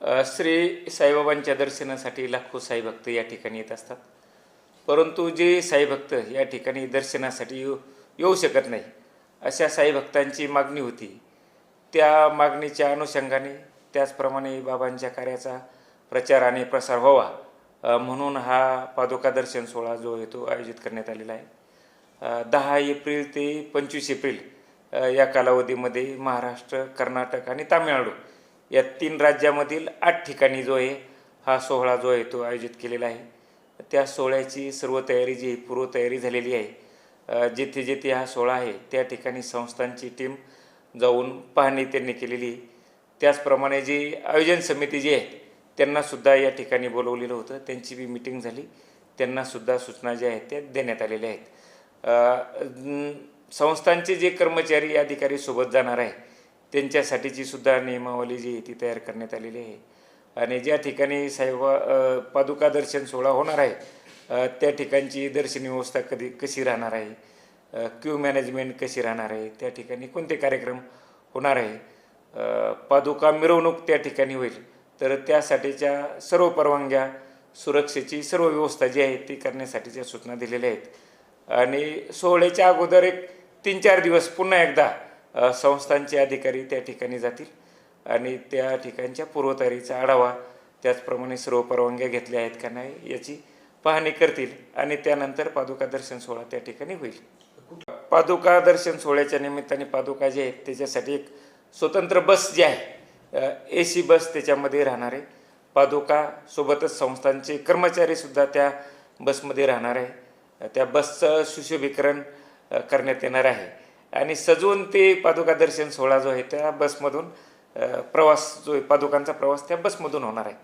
श्री साईबाबांच्या दर्शनासाठी लाखो साईभक्त या ठिकाणी येत असतात. परंतु जे साईभक्त या ठिकाणी दर्शनासाठी येऊ येऊ शकत नाही अशा साईभक्तांची मागणी होती. त्या मागणीच्या अनुषंगाने त्याचप्रमाणे बाबांच्या कार्याचा प्रचार आणि प्रसार व्हावा म्हणून हा पादुका दर्शन सोहळा जो आहे तो आयोजित करण्यात आलेला आहे. दहा एप्रिल ते पंचवीस एप्रिल या कालावधीमध्ये महाराष्ट्र कर्नाटक आणि तामिळनाडू या तीन राज्यामधील आठ ठिकाणी जो आहे हा सोहळा जो आहे तो आयोजित केलेला आहे. त्या सोहळ्याची सर्व तयारी जी आहे, पूर्वतयारी झालेली आहे. जिथे जिथे हा सोहळा आहे त्या ठिकाणी संस्थांची टीम जाऊन पाहणी त्यांनी केलेली आहे. त्याचप्रमाणे जी आयोजन समिती जी आहे त्यांनासुद्धा या ठिकाणी बोलवलेलं होतं. त्यांची बी मिटिंग झाली. त्यांनासुद्धा सूचना ज्या आहेत त्या देण्यात आलेल्या आहेत. संस्थांचे जे कर्मचारी अधिकारी सोबत जाणार आहे त्यांच्यासाठीची सुद्धा नियमावली जी आहे ती तयार करण्यात आलेली आहे. आणि ज्या ठिकाणी साहेबा पादुका दर्शन सोहळा होणार आहे त्या ठिकाणची दर्शन व्यवस्था कधी कशी राहणार आहे? क्यू मॅनेजमेंट कशी राहणार आहे? त्या ठिकाणी कोणते कार्यक्रम होणार आहे? पादुका मिरवणूक त्या ठिकाणी होईल. तर त्यासाठीच्या सर्व परवानग्या सुरक्षेची सर्व व्यवस्था जी आहे ती करण्यासाठीच्या सूचना दिलेल्या आहेत. आणि सोहळ्याच्या अगोदर एक तीन चार दिवस पुन्हा एकदा संस्थांचे अधिकारी त्या ठिकाणी जातील आणि त्या ठिकाणच्या पूर्वतयारीचा आढावा त्याचप्रमाणे सर्व परवानग्या घेतल्या आहेत का नाही याची पाहणी करतील आणि त्यानंतर पादुका दर्शन सोहळा त्या ठिकाणी होईल. पादुका दर्शन सोहळ्याच्या निमित्ताने पादुका जे आहेत त्याच्यासाठी एक स्वतंत्र बस जी आहे ए सी बस त्याच्यामध्ये राहणार आहे. पादुका सोबतच संस्थांचे कर्मचारीसुद्धा त्या बसमध्ये राहणार आहे. त्या बसचं सुशोभीकरण करण्यात येणार आहे. आणि सजवून ते पादुका दर्शन सोहळा जो आहे त्या बसमधून प्रवास जो आहे पादुकांचा प्रवास त्या बसमधून होणार आहे.